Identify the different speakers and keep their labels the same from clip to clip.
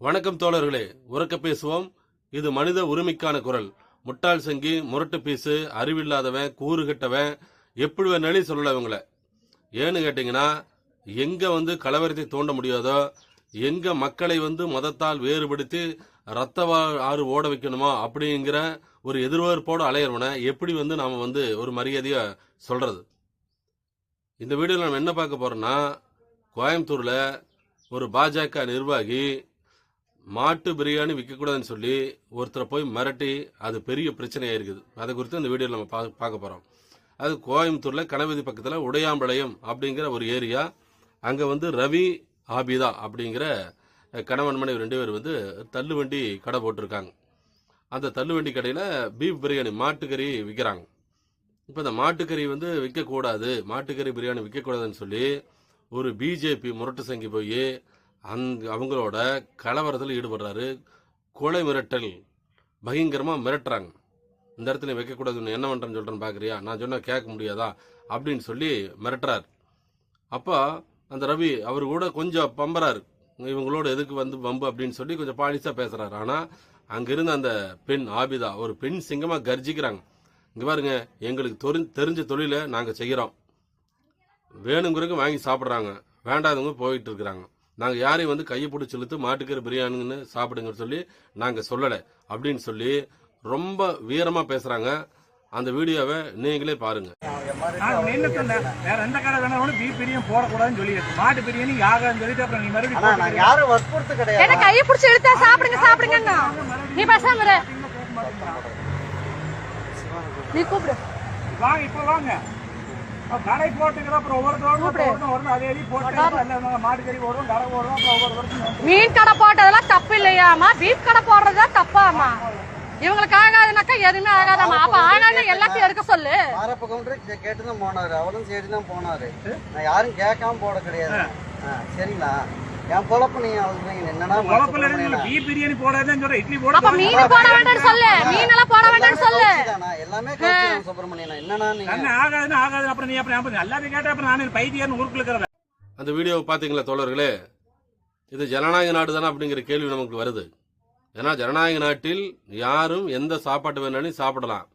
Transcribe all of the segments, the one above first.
Speaker 1: வணக்கம் தோழர்களே உறக்க பேசுவோம். இது மனித உரிமைக்கான குரல். முட்டாள் சங்கி முரட்டு பீசு அறிவில்லாதவன் கூறு கட்டவன் எப்படி வேணாலும் சொல்லல இவங்கள. ஏன்னு கேட்டிங்கன்னா எங்கே வந்து கலவரத்தை தூண்ட முடியாதோ எங்கே மக்களை வந்து மதத்தால் வேறுபடுத்தி ரத்த ஆறு ஓட வைக்கணுமா அப்படிங்கிற ஒரு எதிர்பார்ப்போடு அலையிறவனை எப்படி வந்து நாம் வந்து ஒரு மரியாதையாக சொல்கிறது இந்த வீடியோவில் நம்ம என்ன பார்க்க போகிறோன்னா கோயம்புத்தூரில் ஒரு பாஜக நிர்வாகி மாட்டு பிரியாணி விற்கக்கூடாதுன்னு சொல்லி ஒருத்தரை போய் மிரட்டி அது பெரிய பிரச்சனையாக இருக்குது. அதை குறித்து இந்த வீடியோவில் நம்ம பா பார்க்க போகிறோம் அது கோயம்புத்தூரில் கணபதி பக்கத்தில் உடையாம்பாளையம் அப்படிங்கிற ஒரு ஏரியா. அங்கே வந்து ரவி ஆபிதா அப்படிங்கிற கணவன் மனைவி ரெண்டு பேர் வந்து தள்ளுவண்டி கடை போட்டிருக்காங்க. அந்த தள்ளுவண்டி கடையில் பீஃப் பிரியாணி மாட்டுக்கறி விற்கிறாங்க இப்போ இந்த மாட்டுக்கறி வந்து விற்கக்கூடாது மாட்டுக்கறி பிரியாணி விற்கக்கூடாதுன்னு சொல்லி ஒரு பிஜேபி முரட்டு சங்கி போய் அங்க அவங்களோட கலவரத்தில் ஈடுபடுறாரு. கொலை மிரட்டல். பயங்கரமாக மிரட்டுறாங்க. இந்த இடத்துல வைக்கக்கூடாதுன்னு என்ன பண்ணுறேன்னு சொல்கிறேன்னு பார்க்குறியா நான் சொன்னால் கேட்க முடியாதா? அப்படின்னு சொல்லி மிரட்டுறாரு. அப்போ அந்த ரவி அவர் கூட கொஞ்சம் பம்பறாரு. இவங்களோட எதுக்கு வந்து பம்பு அப்படின்னு சொல்லி கொஞ்சம் பாலிசாக பேசுகிறாரு ஆனால் அங்கிருந்த அந்த பெண் ஆபிதா ஒரு பெண் சிங்கமாக கர்ஜிக்கிறாங்க. இங்கே பாருங்க எங்களுக்கு தொரி- தெரிஞ்ச தொழிலை நாங்கள் செய்கிறோம் வேணுங்கிறதுக்கு வாங்கி சாப்பிட்றாங்க. வேண்டாதவங்க போயிட்டு இருக்கிறாங்க. நாங்கள் யாரையும் வந்து கையை பிடிச்சி இழுத்து மாட்டுக்கறி பிரியாணின்னு சாப்பிடுங்கன்னு சொல்லி நாங்கள் சொல்லலை அப்படின்னு சொல்லி ரொம்ப வீரமாக பேசுகிறாங்க அந்த வீடியோவை நீங்களே பாருங்க.
Speaker 2: நான் என்ன சொன்னேன்? வேற எந்த கடை வேணாலும் பீஃப் பிரியாணி போடக்கூடாதுன்னு சொல்லியிருக்கு. மாட்டு பிரியாணி ஆகாதுன்னு சொல்லிட்டு அப்புறம் நீ மறுபடியும்
Speaker 3: ஆனா நாங்க யாரும் வற்புறுத்து கிடையாது.
Speaker 4: என்ன கையை பிடிச்சி இழுத்தா சாப்பிடுங்க சாப்பிடுங்க நீ பேசாம இரு. நீ கூப்பிடு
Speaker 2: வாங்க இப்ப வாங்க. கடை போட்டுக்கிற அப்புறம் ஒவ்வொருத்தரும் ஒவ்வொருத்தரும் வரணும் அதே போட்டு மாட்டுக்கறி போடுவோம் கடை போடுவோம் அப்புறம் ஒவ்வொருத்தருக்கும்
Speaker 4: மீன் கடை போட்டதெல்லாம் தப்பு இல்லையாமா பீஃப் கடை போடுறதா தப்பாமா இவங்களுக்கு ஆகாதுனாக்கா எதுவுமே ஆகாதாமா அப்ப ஆகாத எல்லாத்தையும் எடுக்க சொல்லு.
Speaker 3: மாரப்ப கவுண்டர் கேட்டு தான் போனாரு. அவரும் சரி தான் போனாரு நான் யாரும் கேட்காம போட கிடையாது. சரிங்களா? என் பொழப்பு நீங்க சொல்றீங்க என்னன்னா
Speaker 2: குழப்பில் இருந்து பீஃப் பிரியாணி போடாதுன்னு சொல்ற இட்லி
Speaker 4: அப்ப
Speaker 2: போட
Speaker 4: மீன் போட வேண்டாம்னு சொல்லு. மீன் எல்லாம் போட வேண்டாம்னு சொல்லு.
Speaker 3: எல்லாமே கவுச்சி சுப்பிரமணியன். என்னன்னா நீங்க
Speaker 2: என்ன ஆகாதுன்னு ஆகாது. அப்புறம் நீ அப்புறம் அப்புறம் எல்லாத்தையும் கேட்டா அப்புறம் நானே பைத்தியம் ஊருக்குள்ள இருக்கிறத
Speaker 1: அந்த வீடியோவை பார்த்தீங்களா தோழர்களே? இது ஜனநாயக நாடு தானே அப்படிங்கிற கேள்வி நமக்கு வருது. ஏன்னா ஜனநாயக நாட்டில் யாரும் எந்த சாப்பாட்டு வேணாலும் சாப்பிடலாம்.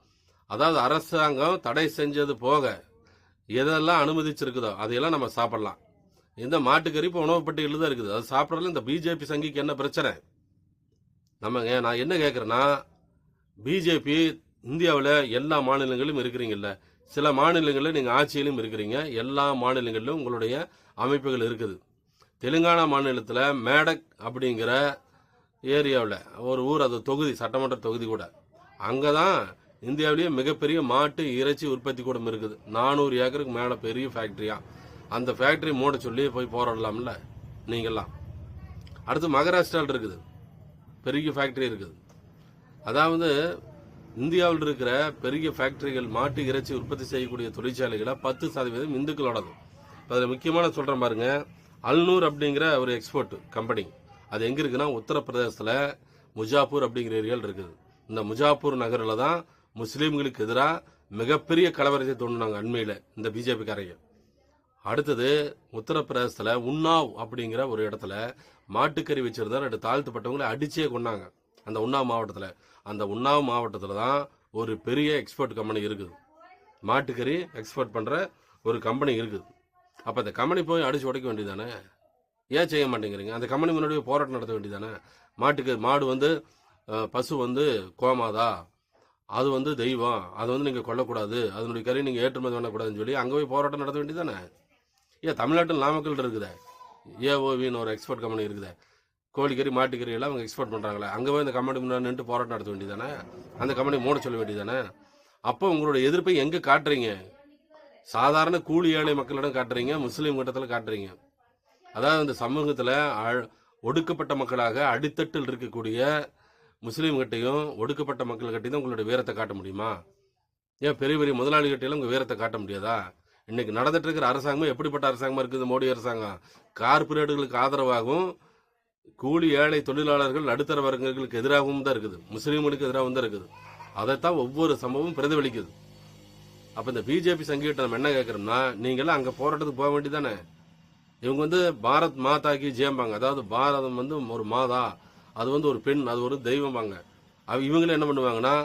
Speaker 1: அதாவது அரசாங்கம் தடை செஞ்சது போக எதெல்லாம் அனுமதிச்சிருக்குதோ அதையெல்லாம் நம்ம சாப்பிடலாம். இந்த மாட்டுக்கறி இப்போ உணவு பட்டியலில் தான் இருக்குது. அது சாப்பிட்றதுல இந்த பிஜேபி சங்கிக்கு என்ன பிரச்சனை? நம்ம நான் என்ன கேட்குறேன்னா பிஜேபி இந்தியாவில் எல்லா மாநிலங்களிலும் இருக்கிறீங்கல்ல. சில மாநிலங்களில் நீங்கள் ஆட்சியிலும் இருக்கிறீங்க. எல்லா மாநிலங்களிலும் உங்களுடைய அமைப்புகள் இருக்குது. தெலுங்கானா மாநிலத்தில் மேடக் அப்படிங்கிற ஏரியாவில் ஒரு ஊர் அது தொகுதி சட்டமன்ற தொகுதி கூட. அங்கே தான் இந்தியாவிலேயே மிகப்பெரிய மாட்டு இறைச்சி உற்பத்தி கூடம் இருக்குது. நானூறு ஏக்கருக்கு மேலே பெரிய ஃபேக்ட்ரியாக அந்த ஃபேக்ட்ரி மூட சொல்லி போய் போராடலாம்ல நீங்கள்லாம் அடுத்து மகாராஷ்டிராவில் இருக்குது. பெரிய ஃபேக்ட்ரி இருக்குது. அதாவது இந்தியாவில் இருக்கிற பெரிய ஃபேக்டரிகள் மாட்டு இறைச்சி உற்பத்தி செய்யக்கூடிய தொழிற்சாலைகளை பத்து சதவீதம் இந்துக்களோடது. இப்போ அதில் முக்கியமான சொல்கிறேன் பாருங்க அல்நூர் அப்படிங்கிற ஒரு எக்ஸ்போர்ட் கம்பெனி அது எங்கே இருக்குன்னா உத்தரப்பிரதேசத்தில் முஜாப்பூர் அப்படிங்கிற ஏரியாவில் இருக்குது. இந்த முஜாப்பூர் நகரில் தான் முஸ்லீம்களுக்கு எதிராக மிகப்பெரிய கலவரத்தை தோணுனாங்க அண்மையில் இந்த பிஜேபிக்காரங்க அடுத்தது உத்தரப்பிரதேசத்தில் உன்னாவ் அப்படிங்கிற ஒரு இடத்துல மாட்டுக்கறி வச்சிருந்தா ரெண்டு தாழ்த்தப்பட்டவங்களை அடிச்சே கொண்டாங்க அந்த உன்னாவ் மாவட்டத்தில். அந்த உன்னாவ் மாவட்டத்தில் தான் ஒரு பெரிய எக்ஸ்போர்ட் கம்பெனி இருக்குது. மாட்டுக்கறி எக்ஸ்போர்ட் பண்ணுற ஒரு கம்பெனி இருக்குது. அப்போ அந்த கம்பெனி போய் அடிச்சு உடைக்க வேண்டியதானே ஏன் செய்ய மாட்டேங்கிறீங்க? அந்த கம்பெனி முன்னாடி போராட்டம் நடத்த வேண்டியதானே மாட்டுக்கு மாடு வந்து பசு வந்து கோமாதா? அது வந்து தெய்வம். அது வந்து நீங்கள் கொல்லக்கூடாது. அதனுடைய கறி நீங்கள் ஏற்றுமதி பண்ணக்கூடாதுன்னு சொல்லி அங்கே போய் போராட்டம் நடத்த வேண்டியதானே ஏன் தமிழ்நாட்டில் நாமக்கல் இருக்குதே. ஏஓவின்னு ஒரு எக்ஸ்போர்ட் கம்பெனி இருக்குதே. கோழிக்கறி மாட்டுக்கறி எல்லாம் அவங்க எக்ஸ்போர்ட் பண்ணுறாங்களே அங்கே போய் இந்த கம்பெனி முன்னாடி நின்று போராட்டம் நடத்த வேண்டியதானே அந்த கம்பெனி மூட சொல்ல வேண்டியதானே அப்போ உங்களோட எதிர்ப்பை எங்கே காட்டுறீங்க? சாதாரண கூலி ஏழை மக்களிடம் காட்டுறீங்க முஸ்லீம் கூட்டத்தில் காட்டுறீங்க. அதாவது இந்த சமூகத்தில் ஒடுக்கப்பட்ட மக்களாக அடித்தட்டில் இருக்கக்கூடிய முஸ்லீம்கிட்டையும் ஒடுக்கப்பட்ட மக்கள்கிட்டையும் தான் உங்களுடைய வீரத்தை காட்ட முடியுமா? ஏன் பெரிய பெரிய முதலாளிகிட்டையும் உங்கள் வீரத்தை காட்ட முடியாதா? இன்னைக்கு நடந்துட்டு இருக்கிற அரசாங்கம் எப்படிப்பட்ட அரசாங்கமாக இருக்குது? மோடி அரசாங்கம். கார்பரேட்டுகளுக்கு ஆதரவாகவும் கூலி ஏழை தொழிலாளர்கள் நடுத்தர வர்க்கங்களுக்கு எதிராகவும் தான் இருக்குது. முஸ்லீம்களுக்கு எதிராகவும் தான் இருக்குது. அதைத்தான் ஒவ்வொரு சம்பவம் பிரதிபலிக்குது. அப்போ இந்த பிஜேபி சங்கிட்ட நம்ம என்ன கேட்குறோம்னா நீங்களாம் அங்கே போராட்டத்துக்கு போக வேண்டியதானே இவங்க வந்து பாரத் மாதா கி ஜெயம்பாங்க அதாவது பாரதம் வந்து ஒரு மாதா அது வந்து ஒரு பெண் அது ஒரு தெய்வம்பாங்க அவ இவங்களும் என்ன பண்ணுவாங்கன்னா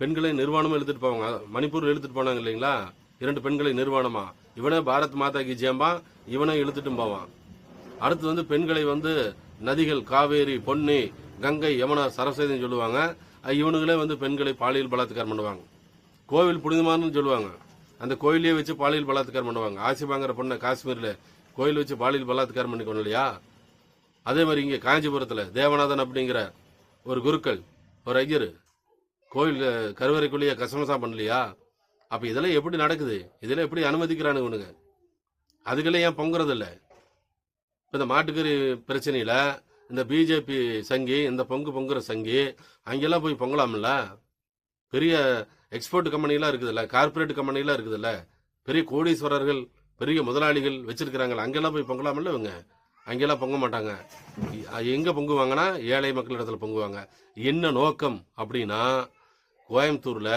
Speaker 1: பெண்களை நிர்வாணமும் இழுத்துட்டு போவாங்க. மணிப்பூர் இழுத்துட்டு போனாங்க இல்லைங்களா? இரண்டு பெண்களை நிர்வாணமா? இவனே பாரத் மாதா கி ஜேம்பான் இவனே இழுத்துட்டும் போவான். அடுத்து வந்து பெண்களை வந்து நதிகள் காவேரி பொன்னி கங்கை யமுனா சரஸ்வதினு சொல்லுவாங்க. இவனுங்களே வந்து பெண்களை பாலியல் பலாத்காரம் பண்ணுவாங்க. கோவில் புனிதமானு சொல்லுவாங்க. அந்த கோயிலையே வச்சு பாலியல் பலாத்காரம் பண்ணுவாங்க. ஆசிபாங்கிற பொண்ணை காஷ்மீரில் கோயில் வச்சு பாலியல் பலாத்காரம் பண்ணிக்கணும் இல்லையா? அதே மாதிரி இங்கே காஞ்சிபுரத்தில் தேவநாதன் அப்படிங்கிற ஒரு குருக்கள் ஒரு ஐயர் கோயில் கருவறைக்குள்ளேயே கசமசா பண்ணலையா? அப்ப இதெல்லாம் எப்படி நடக்குது? இதெல்லாம் எப்படி அனுமதிக்கிறானுங்க அதுக்கெல்லாம் ஏன் பொங்குறது இப்போ இந்த மாட்டுக்கறி பிரச்சனையில இந்த பிஜேபி சங்கி இந்த பொங்கு பொங்குற சங்கி அங்கெல்லாம் போய் பொங்கலாம்ல? பெரிய எக்ஸ்போர்ட் கம்பெனிலாம் இருக்குதுல்ல? கார்ப்பரேட் கம்பெனிலாம் இருக்குதுல்ல? பெரிய கோடீஸ்வரர்கள் பெரிய முதலாளிகள் வச்சிருக்கிறாங்க அங்கெல்லாம் போய் பொங்கலாமல்ல இவங்க? அங்கெல்லாம் பொங்க மாட்டாங்க. எங்கே எங்க பொங்குவாங்கன்னா ஏழை மக்கள் இடத்துல பொங்குவாங்க. என்ன நோக்கம் அப்படின்னா கோயம்புத்தூர்ல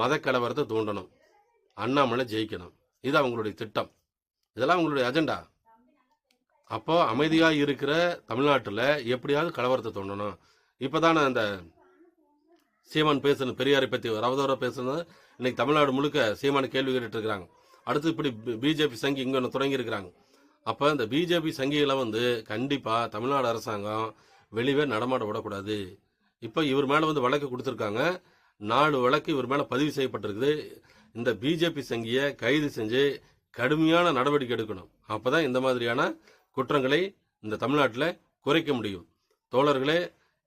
Speaker 1: மத கலவரத்தை தூண்டணும். அண்ணாமலை ஜெயிக்கணும். இது அவங்களுடைய திட்டம். இதெல்லாம் அவங்களுடைய அஜெண்டா. அப்போ அமைதியாக இருக்கிற தமிழ்நாட்டில் எப்படியாவது கலவரத்தை தோன்றணும் இப்போ தானே அந்த சீமான் பேசுன பெரியாரை பற்றி ரவதோர பேசுனது. இன்னைக்கு தமிழ்நாடு முழுக்க சீமானை கேள்வி கேட்டுட்டு இருக்கிறாங்க. அடுத்து இப்படி பிஜேபி சங்கி இங்கே ஒன்று தொடங்கியிருக்கிறாங்க அப்போ இந்த பிஜேபி சங்கிகளை வந்து கண்டிப்பாக தமிழ்நாடு அரசாங்கம் வெளியே நடமாட விடக்கூடாது. இப்போ இவர் மேலே வந்து வழக்கு கொடுத்துருக்காங்க. நாலு வழக்கு இவர் மேலே பதிவு செய்யப்பட்டிருக்குது. இந்த பிஜேபி சங்கியை கைது செஞ்சு கடுமையான நடவடிக்கை எடுக்கணும். அப்போ தான் இந்த மாதிரியான குற்றங்களை இந்த தமிழ்நாட்டில் குறைக்க முடியும். தோழர்களே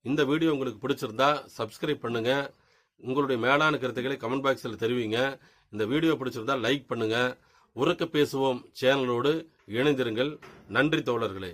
Speaker 1: இந்த வீடியோ உங்களுக்கு பிடிச்சிருந்தா சப்ஸ்கிரைப் பண்ணுங்கள் உங்களுடைய மேலான கருத்துக்களை கமெண்ட் பாக்ஸில் தெரிவிங்க. இந்த வீடியோ பிடிச்சிருந்தா லைக் பண்ணுங்கள் உறக்க பேசுவோம். சேனலோடு இணைந்திருங்கள். நன்றி தோழர்களே.